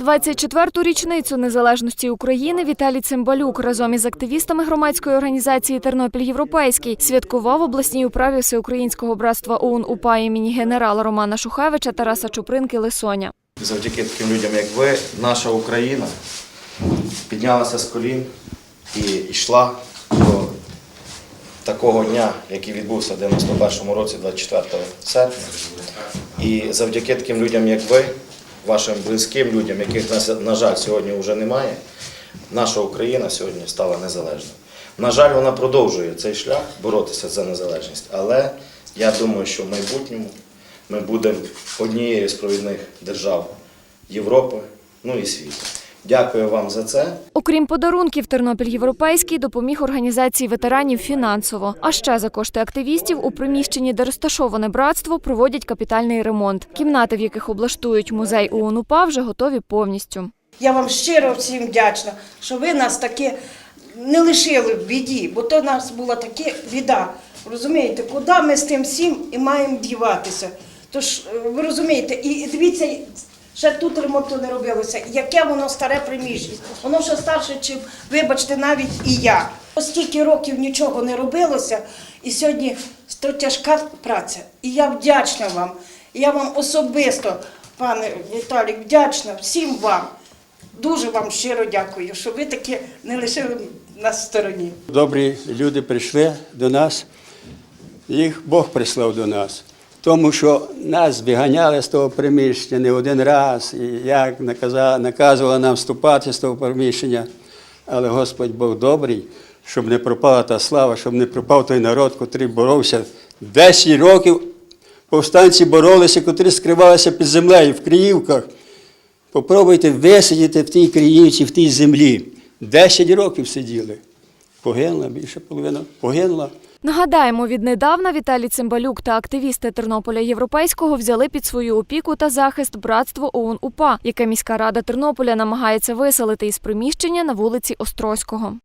24-ту річницю незалежності України Віталій Цимбалюк разом із активістами громадської організації Тернопіль Європейський святкував обласній управі Всеукраїнського братства ОУН УПА імені генерала Романа Шухевича Тараса Чупринки Лисоня. Завдяки таким людям, як ви, наша Україна піднялася з колін і йшла до такого дня, який відбувся в 91-му році, 24 серпня. І завдяки таким людям, як ви, вашим близьким людям, яких, на- жаль, сьогодні вже немає, наша Україна сьогодні стала незалежною. На жаль, вона продовжує цей шлях боротися за незалежність, але я думаю, що в майбутньому ми будемо однією з провідних держав Європи, ну і світу. Дякую вам за це. Окрім подарунків, Тернопіль Європейський допоміг організації ветеранів фінансово. А ще за кошти активістів у приміщенні, де розташоване братство, проводять капітальний ремонт. Кімнати, в яких облаштують музей ОУН УПА, вже готові повністю. Я вам щиро всім вдячна, що ви нас таки не лишили в біді, бо то в нас була така біда. Розумієте, куди ми з тим всім і маємо діватися? Тож, е, ви розумієте, і і дивіться, ще тут ремонту не робилося, яке воно старе приміщення. Воно ще старше, чим, вибачте, навіть і я. Стільки років нічого не робилося, і сьогодні то тяжка праця. І я вдячна вам. Я вам особисто, пане Віталік, вдячна всім вам. Дуже вам щиро дякую, що ви таки не лишили нас в стороні. Добрі люди прийшли до нас, їх Бог прислав до нас. Тому що нас виганяли з того приміщення не один раз, і як наказували нам вступати з того приміщення. Але Господь Бог добрий, щоб не пропала та слава, щоб не пропав той народ, котрий боровся 10 років. Повстанці боролися, котрі скривалися під землею в Криївках. Попробуйте висидіти в тій Криївці, в тій землі. 10 років сиділи. Погинула, більше половина погинула. Нагадаємо, віднедавна Віталій Цимбалюк та активісти Тернополя Європейського взяли під свою опіку та захист братство ОУН УПА, яке міська рада Тернополя намагається виселити із приміщення на вулиці Острозького.